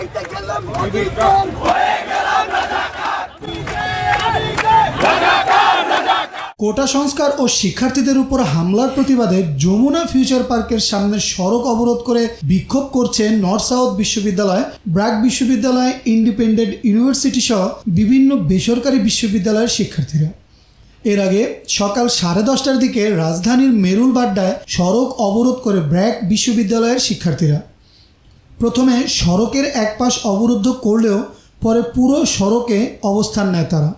চাইতে গেলাম অধিকার কোটা সংস্কার ও শিক্ষার্থীদের উপর হামলার প্রতিবাদে যমুনা ফিউচার পার্কের সামনে সড়ক অবরোধ করে বিক্ষোভ করছে নর্থ সাউথ বিশ্ববিদ্যালয় ব্র্যাক বিশ্ববিদ্যালয় ইন্ডিপেন্ডেন্ট ইউনিভার্সিটি সহ বিভিন্ন বেসরকারি বিশ্ববিদ্যালয়ের শিক্ষার্থীরা। এর আগে সকাল সাড়ে দশটার দিকে রাজধানীর মেরুল বাড্ডায় সড়ক অবরোধ করে ব্র্যাক বিশ্ববিদ্যালয়ের শিক্ষার্থীরা। প্রথমে সড়কের এক পাশ অবরুদ্ধ করলেও পরে পুরো সড়কে অবস্থান নেয় তারা।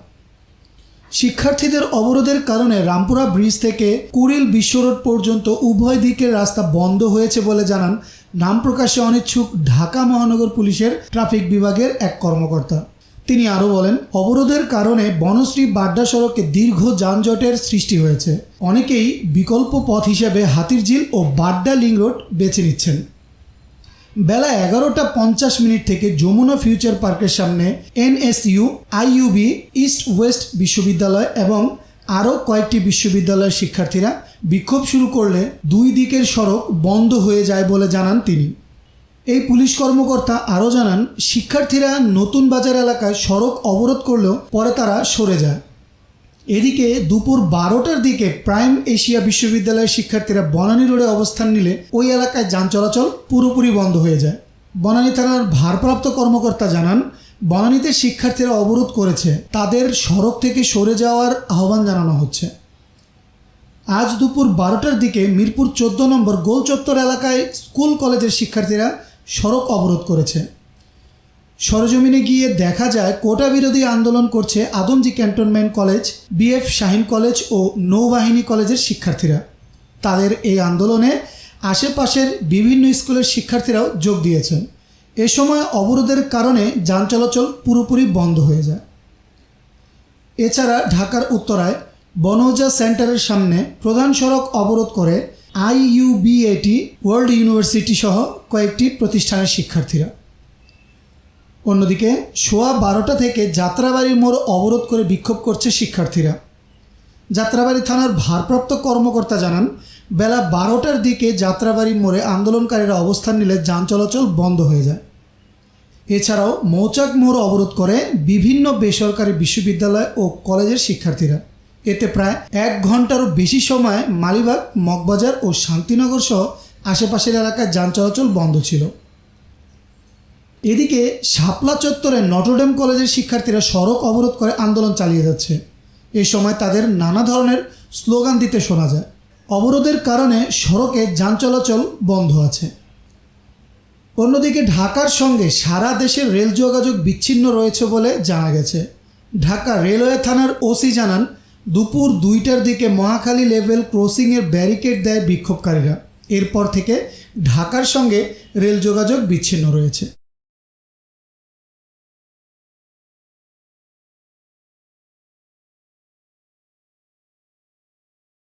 শিক্ষার্থীদের অবরোধের কারণে রামপুরা ব্রিজ থেকে কুড়িল বিশ্ব রোড পর্যন্ত উভয় দিকের রাস্তা বন্ধ হয়েছে বলে জানান নাম প্রকাশে অনিচ্ছুক ঢাকা মহানগর পুলিশের ট্রাফিক বিভাগের এক কর্মকর্তা। তিনি আরও বলেন, অবরোধের কারণে বনশ্রী বাড্ডা সড়কে দীর্ঘ যানজটের সৃষ্টি হয়েছে। অনেকেই বিকল্প পথ হিসেবে হাতিরঝিল ও বাড্ডা লিং রোড বেছে নিচ্ছেন। বেলা এগারোটা পঞ্চাশ মিনিট থেকে যমুনা ফিউচার পার্কের সামনে এনএসইউ, আইইউবি, ইস্ট ওয়েস্ট বিশ্ববিদ্যালয় এবং আরও কয়েকটি বিশ্ববিদ্যালয়ের শিক্ষার্থীরা বিক্ষোভ শুরু করলে দুই দিকের সড়ক বন্ধ হয়ে যায় বলে জানান তিনি। এই পুলিশ কর্মকর্তা আরও জানান, শিক্ষার্থীরা নতুন বাজার এলাকায় সড়ক অবরোধ করলেও পরে তারা সরে যায়। এদিকে দুপুর বারোটার দিকে প্রাইম এশিয়া বিশ্ববিদ্যালয়ের শিক্ষার্থীরা বনানী রোডে অবস্থান নিলে ওই এলাকায় যান চলাচল পুরোপুরি বন্ধ হয়ে যায়। বনানী থানার ভারপ্রাপ্ত কর্মকর্তা জানান, বনানীতে শিক্ষার্থীরা অবরোধ করেছে। তাদের সড়ক থেকে সরে যাওয়ার আহ্বান জানানো হচ্ছে। আজ দুপুর বারোটার দিকে মিরপুর চোদ্দ নম্বর গোল চত্বর এলাকায় স্কুল কলেজের শিক্ষার্থীরা সড়ক অবরোধ করেছে। সরজমিনে গিয়ে দেখা যায় কোটা বিরোধী আন্দোলন করছে Adamjee cantonment college, BF Shaheen college ও নৌবাহিনী কলেজের শিক্ষার্থীরা। তাদের এই আন্দোলনে আশেপাশের বিভিন্ন স্কুলের শিক্ষার্থীরাও যোগ দিয়েছেন। এ সময় অবরোধের কারণে যান চলাচল পুরোপুরি বন্ধ হয়ে যায়। এছাড়া ঢাকার উত্তরায় বনৌজা সেন্টারের সামনে প্রধান সড়ক অবরোধ করে আইইউবিএটি ওয়ার্ল্ড ইউনিভার্সিটি সহ কয়েকটি প্রতিষ্ঠানের শিক্ষার্থীরা। অন্যদিকে সোয়া বারোটা থেকে যাত্রাবাড়ির মোড় অবরোধ করে বিক্ষোভ করছে শিক্ষার্থীরা। যাত্রাবাড়ি থানার ভারপ্রাপ্ত কর্মকর্তা জানান, বেলা বারোটার দিকে যাত্রাবাড়ি মোড়ে আন্দোলনকারীরা অবস্থান নিলে যান চলাচল বন্ধ হয়ে যায়। এছাড়াও মৌচাক মোড় অবরোধ করে বিভিন্ন বেসরকারি বিশ্ববিদ্যালয় ও কলেজের শিক্ষার্থীরা। এতে প্রায় এক ঘন্টারও বেশি সময় মালিবাগ, মগবাজার ও শান্তিনগর সহ আশেপাশের এলাকায় যান চলাচল বন্ধ ছিল। এদিকে শাপলা চত্বরে নটরডেম কলেজের শিক্ষার্থীরা সড়ক অবরোধ করে আন্দোলন চালিয়ে যাচ্ছে। এ সময় তাদের নানা ধরনের স্লোগান দিতে শোনা যায়। অবরোধের কারণে সড়কে যান চলাচল বন্ধ আছে। অন্যদিকে ঢাকার সঙ্গে সারা দেশের রেল যোগাযোগ বিচ্ছিন্ন রয়েছে বলে জানা গেছে। ঢাকা রেলওয়ে থানার ওসি জানান, দুপুর দুইটার দিকে মহাখালী লেভেল ক্রসিংয়ের ব্যারিকেড দেয় বিক্ষোভকারীরা। এরপর থেকে ঢাকার সঙ্গে রেল যোগাযোগ বিচ্ছিন্ন রয়েছে।